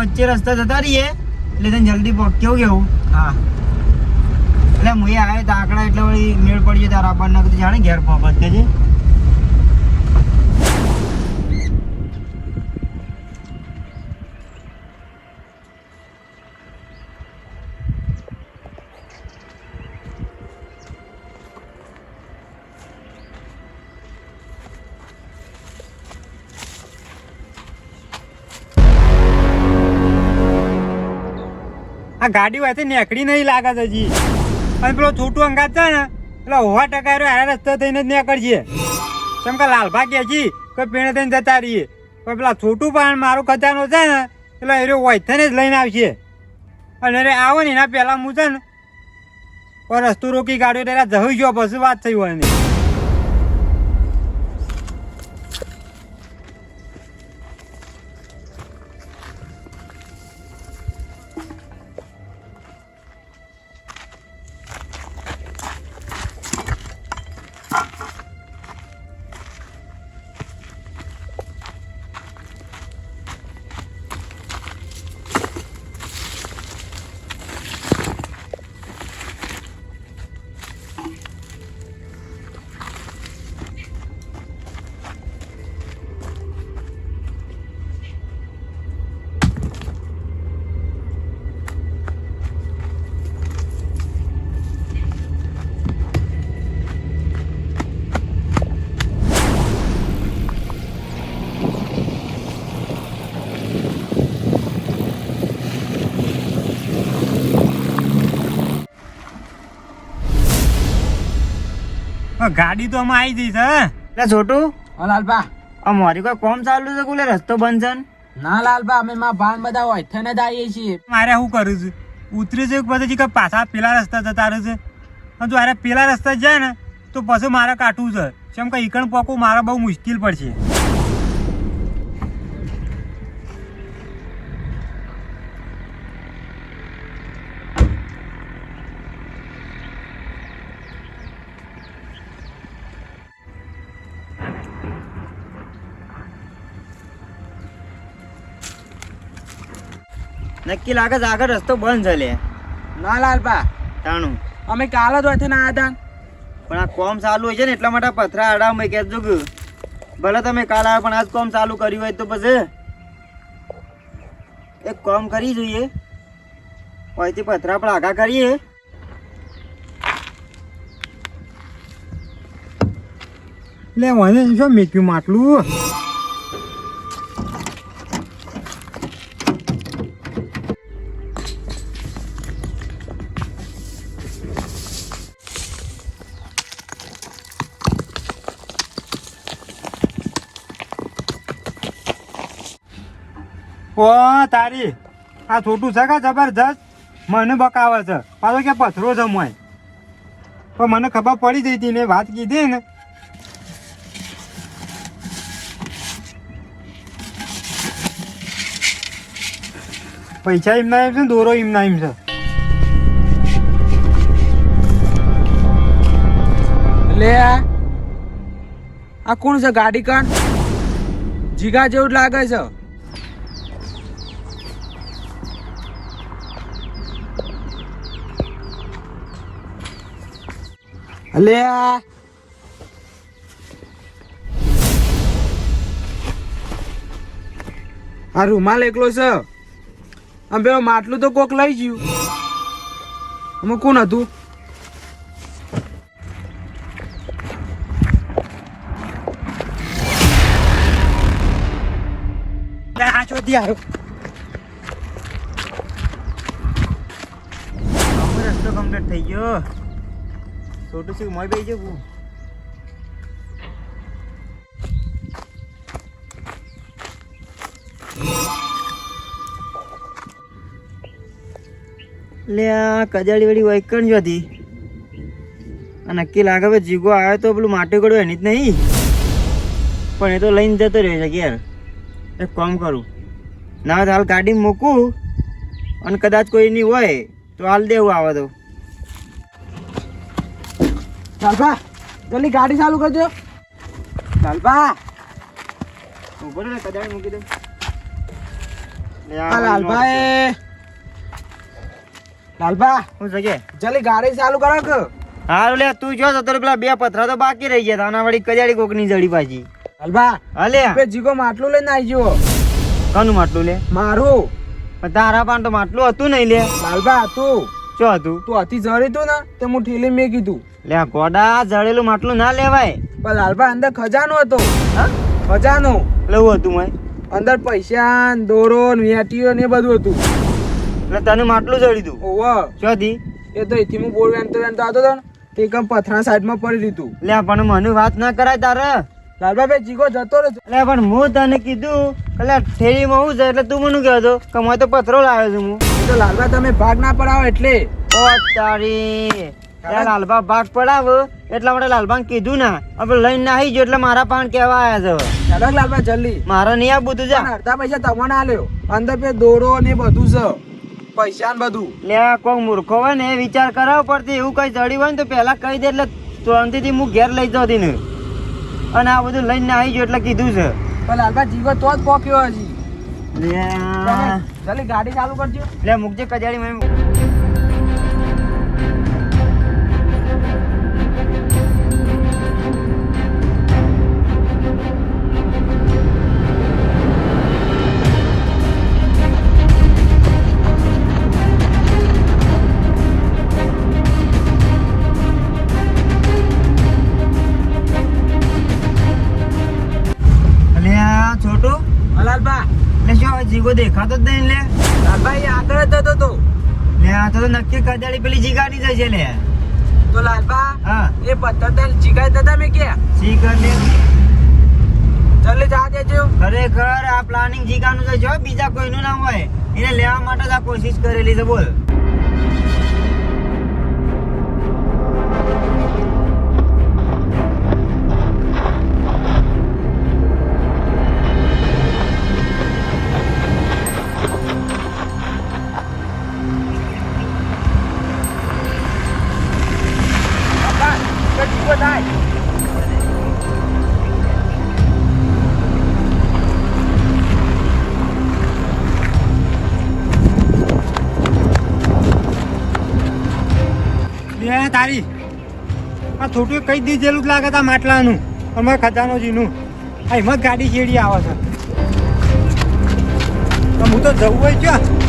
વચ્ચે રસ્તા જતા રહીએ એટલે તને જલ્દી કેવું કેવું હા? એટલે હું આવ્યો તો આકડા એટલે વળી મેળ પડી જાય તારા આપણને જાણે ઘેર પહોંચે છે આ ગાડી વાતે નેકડી નહીં લાગે છે હજી. અને પેલો છોટું અંગાત છે ને, એટલે હોવા ટકા હારા રસ્તો થઈને જ નીકળશે કેમ કે લાલભા કે છે કે પીણે થઈને જતા રહીએ. પણ પેલા છોટું પણ મારો ખજાનો છે ને, એટલે એ રહ્યો વૈથને જ લઈને આવશે. અને અરે આવો ને, એના પહેલાં હું છે ને રસ્તો રોકી ગાડીઓ ત્યારે જવું ગયો પછી વાત થઈ હોય નહીં ગાડી તો આમાં આવી જઈ છે એટલે છોટું. હા લાલબા. આ મારી કોઈ કોમ ચાલુ છે કુલે? રસ્તો બંધ છે ને? લાલબા અમે માં ભાન બધા હોય થને જ આવીએ છીએ. મારે શું કરું છું? ઉતરી છે પછી કે પાછા પેલા રસ્તા જતા રહે છે. જો અરે પેલા રસ્તા જાય ને તો પછી મારે કાઢવું છે. કેમ કે ઈકણ પોકવું મારે બહુ મુશ્કેલ પડશે. નક્કી લાગે છે આગળ રસ્તો બંધ છે લે. ના લાલબા. તાણું. અમે કાલ જ હોય ના હતા પણ આ કોમ ચાલુ હોય છે ને એટલા માટે પથરા આડા મેં કહેજો કે ભલે તમે કાલ આવ્યા પણ આજ કોમ ચાલુ કર્યું હોય તો પછી એક કોમ કરી જોઈએ. અહીંથી પથરા પણ આગા કરીએ. લે મને શું મેક્યું માટલું? ઓ, તારી. આ છોટું છે કે જબરજસ્ત? મને બકાવે છે. પાછો કે પથરો છે મોય પણ મને ખબર પડી જઈ હતી ને, વાત કીધી ને. પૈસા એમના એમ છે દોરો એમના એમ છે. લે આ. કોણ છે, ગાડી કણ જીગા જેવું લાગે છે. લે. આ રૂમાલ એકલો છે. આમ પેલો માટલું તો કોક લઈ ગયું. અમે કોણ હતું? આવ્યો રસ્તો કમ્પ્લીટ થઈ ગયો. છોટું શું મોય બેસી જવું લે આ કજાડી વાળી કણ જો હતી આ નક્કી લાગે ભાઈ જીગો આવ્યો તો પેલું માટી ગળું એની જ નહીં પણ એ તો લઈને જતો રહ્યો છે યાર એક કામ કરું ના હાલ ગાડી મૂકું અને કદાચ કોઈ નહીં હોય તો હાલ દેવું આવે તો લાલબા જલ્દી ગાડી ચાલુ કરજો. ચાલભા ઊભો રે કદાળી મૂકી દે. લે લાલભાઈ લાલભા હું છે જલ્દી ગાડી ચાલુ કરો કે? હારું લે તું જો તો પેલા બે પથરા તો બાકી રહી ગયા તાના વળી કજાડી કોકની જડી પાછી. લાલભા હાલે બે જીગો માટલું લઈને આવી ગયો. માટલું લે? મારું. તારા પાન તો માટલું હતું નહીં લે. લાલભા તું. શું હતું? તું હતી જડી તું ને તે હું ઠેલી મેં કીધું. લે ગોડા જડેલું માટલું ના લેવાય. પણ લાલભા અંદર ખજાનો હતો. હા? ખજાનો. લેવું હતું મેં અંદર પૈસા ને દોરો વેટીઓ ને બધું હતું. એટલે તને માટલું જડી દઉં. ઓવો શું હતી? એ તો એથી હું બોલ વેનતો વેનતો આવતો હતો ને તે એકમ પથરા સાઈડમાં પડી લીધું. લે પણ મને વાત ના કરાય તારે. લાલભા બે જીગો જતો રહ્યો એટલે પણ હું તને કીધું એટલે ઠેરીમાં હું છે એટલે તું મને કહેતો કે મેં તો પથરો લાવ્યો છું હું. તો લાલબા તમે ભાગ ના પડાવો એટલે. ઓ તારી. લાલબા ભાગ પડાવ. એટલા માટે લાલબા કીધું ના. હવે લઈને ના આવી ગયો એટલે મારા પાન કેવા આવ્યા છે ચાલો લાલબા જલ્દી. મારે નહીં આ બધું જા. અડધા પૈસા તમને આલ્યો અંદર પે દોરો ને બધું છે. પૈસા ને બધું. લે કોઈ મૂર્ખો હોય ને એ વિચાર કરાવ પડતી એવું કઈ ચડ્યું હોય ને તો પહેલા કહી દે એટલે શાંતિથી હું ઘેર લઈ જતી ને. અને આ બધું લઈને આવી ગયો એટલે કીધું છે. પણ લાલભા જીગો તો જ પોક્યો હજી. જલ્દી ગાડી ચાલુ કરજો. લે મુકજે કજાડી મેં શું દેખાતો જ નહીં લે. લાલભા આગળ જ હતો તો. લે આ તો નક્કી કજાડી પેલી જીગાડી જશે લે. તો લાલબા હા. એ પથ્થર તને જીગાઈ હતા મેં ક્યાં? જીગા લે. ચાલે જા દેજો. ખરેખર આ પ્લાનિંગ જીગાનું છે જો બીજા કોઈનું ના હોય એને લેવા માટે જ આ કોશિશ કરેલી છે બોલ. તો જીગો તારી. આ થોડું કઈ દીધેલું જ લાગે તા માટલાનું. અમારે ખજાનો જીનું. આ એમાં ગાડી શેડી આવે છે. હું તો જવું હોય ક્યાં?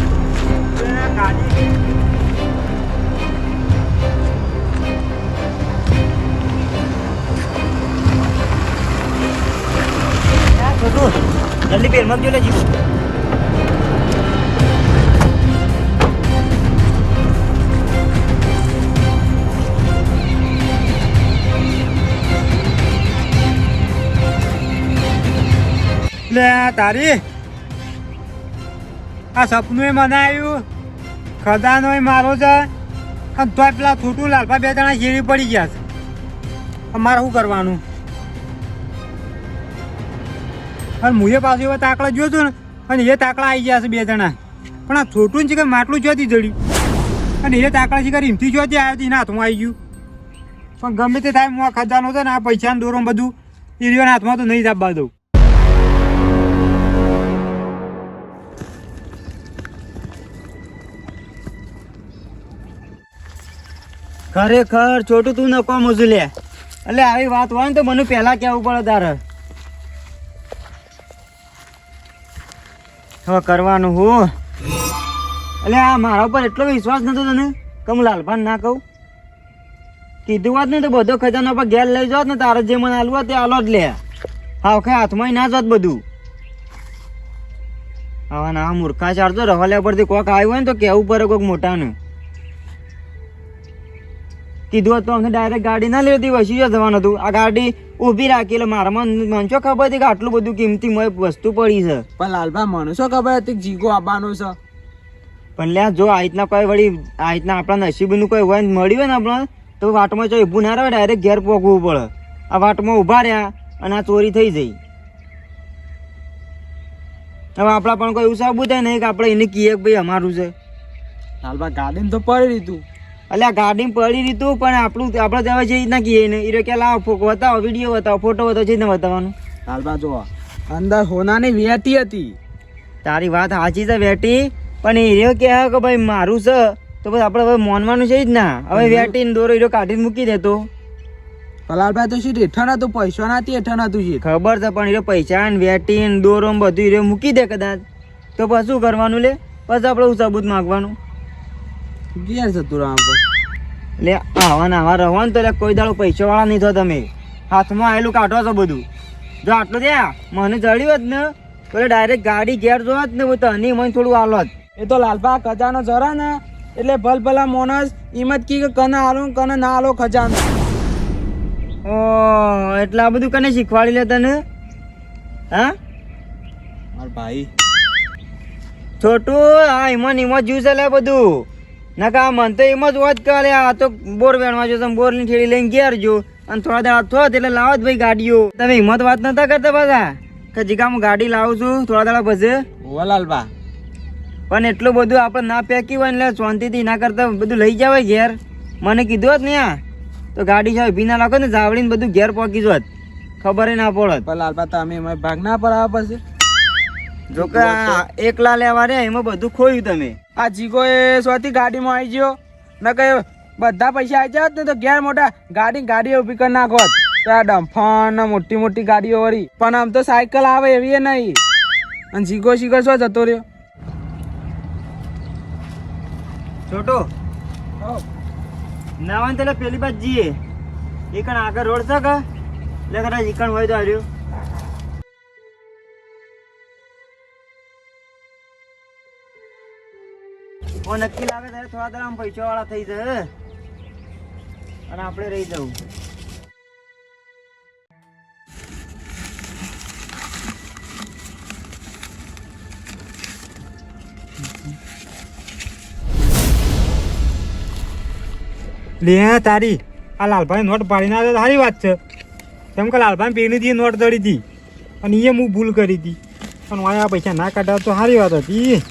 છોટું જલ્દી પેરમાં જો લે જીગો લે, તારી. આ સપનું મને આવ્યું ખજાનો મારો છે. અને તોય પેલા છૂટું લાલપા બે જણા શેરી પડી ગયા છે. મારે શું કરવાનું? અને મુએ પાછું એવા તાકડા જોયો હતો ને, અને એ તાકડા આવી ગયા છે બે જણા. પણ આ છોટું છે કે માટલું જોતી જડ્યું અને એ તાકડા છે કે રીમથી જોતી આવ્યો હતી એના હાથમાં આવી ગયું. પણ ગમે તે થાય હું ખજાનો છે ને, આ પૈસાનું દોરો બધું, એ રહ્યોના હાથમાં તો નહીં જ દઉં. ખરેખર છોટું તું નકો મોજું લે એટલે આવી વાત હોય ને તો મને પહેલાં કહેવું પડે તારે. હવે કરવાનું હું. એટલે આ મારા ઉપર એટલો વિશ્વાસ નતો તને કે હું લાલભાન ના કહું. કીધું વાત નહીં તો બધો ખજાનો પર ઘેર લઈ જાત ને તારે જે મને હાલવા તે આલો જ લે. હા વખત હાથમાં ના જાત બધું. હવે ના મૂર્ખા ચારતો રવાલ્યા પરથી કોક આવ્યું હોય ને તો કેવું પડે કોક મોટાનું. કીધું હતું તો અમને ડાયરેક્ટ ગાડી ના લેતી વસી જ જવાનું હતું. આ ગાડી ઊભી રાખી એટલે મારામાં મન શું ખબર હતી કે આટલું બધું કિંમતી મય વસ્તુ પડી છે. પણ લાલભાઈ મને શું ખબર હતી જીગો આવવાનો છે? પણ લ્યા જો આ રીતના કોઈ વળી આ રીતના આપણા નસીબનું કોઈ હોય મળ્યું હોય ને આપણે તો વાટમાં જો ઊભું ના રહે ડાયરેક્ટ ઘેર પોકવું પડે. આ વાટમાં ઊભા રહ્યા અને આ ચોરી થઈ જઈ. હવે આપણા પણ કોઈ એવું સાબુ થાય નહીં કે આપણે એને કહીએ કે ભાઈ અમારું છે. લાલભા ગાડીમાં તો પડી દીધું એટલે ગાડી પડી રીતું પણ આપણું આપણે જવા જઈ રીતના કહીએ ને એ કે લાવો ફોટો બતાવો વીડિયો બતાવો ફોટો બતાવો રીતના બતાવવાનું. લાલભા જો અંદર હોનાની વેટી હતી. તારી વાત સાચી છે વેટી. પણ એ રહ્યો કે કે ભાઈ મારું છે. તો પછી આપણે હવે માનવાનું છે જ ના હવે. વેટી ને દોરો હીરો કાઢીને મૂકી દેતો લાલભાઈ તો શું હેઠળ હતું પૈસા નથી હેઠણ હતું છે ખબર છે પણ એ પૈસા ને વેટી ને દોરો ને બધું હીરો મૂકી દે કદાચ. તો પછી શું કરવાનું લે? પછી આપણે સબૂત માગવાનું? ઘેર જતું રામ પર લે આવા ને આવા રહો તો લે કોઈ દાડો પૈસા વાળા નહીં થો તમે. હાથમાં આવેલું કાઢો છો બધું. જો આટલું દે મને જડ્યું જ ને તો ડાયરેક્ટ ગાડી ઘેર જોત ને તો તને મને થોડું આલોત એ તો લાલભા ખજાનો જરા ને એટલે ભલ ભલા મોનસ હિંમત કી કે કને આલો કને ના હાલો ખજાનો. ઓ એટલે આ બધું કને શીખવાડી લે તને? હા? માર ભાઈ. છોટું આ હિમન હિંમત જ્યુસ લે બધું. નકા મન તો એમ જ વાત કરે આ તો બોર વેણવા જો તમે બોરની ઠેડી લઈને ઘેર જો. અને થોડા દાડા થોત એટલે લાવો જ ભાઈ ગાડીઓ. તમે હિંમત વાત નતા કરતા બધા કે જીગા હું ગાડી લાવું છું થોડા દાડા પછી? ઓ લાલભા પણ એટલું બધું આપણે ના પેકી હોય ને એટલે શાંતિથી ના કરતા બધું લઈ જવાય ઘેર. મને કીધું હોત ને આ તો ગાડી છે ભી ના લાખો ને જાવડીને બધું ઘેર પહોંચી જોત. ખબર ના પડત. પણ લાલભા તમે એમાં ભાગ ના પડાવ પછી. જો કે એકલા લેવા રે એમાં બધું ખોયું તમે. આ જીગો એ સોથી ગાડીમાં આવી ગયો. ન કે બધા પૈસા આવી જાત ને તો ઘેર મોટા ગાડી ગાડી ઊભી કરી નાખોત તો આ મોટી મોટી ગાડીઓ વળી. પણ આમ તો સાયકલ આવે એવી એ નહીં. અને જીગો શીગો શું જતો રહ્યો? છોટો. ના હોય ને પેલી બાજ જઈએ. એકણ આગળ રોડ છે કે? એટલે કદાચ એકણ હોય તો આવ્યો ઓ નક્કી લાગે ત્યારે થોડા દરામ પૈસા વાળા થઈ જશે અને આપણે રહી જવું. લે, તારી. આ લાલભાઈ નોટ પાડી ના સારી વાત છે. કેમ કે લાલભાઈ પેલી દી નોટ દળી હતી અને એ હું ભૂલ કરી હતી પણ મારે આ પૈસા ના કાઢ્યા તો સારી વાત હતી.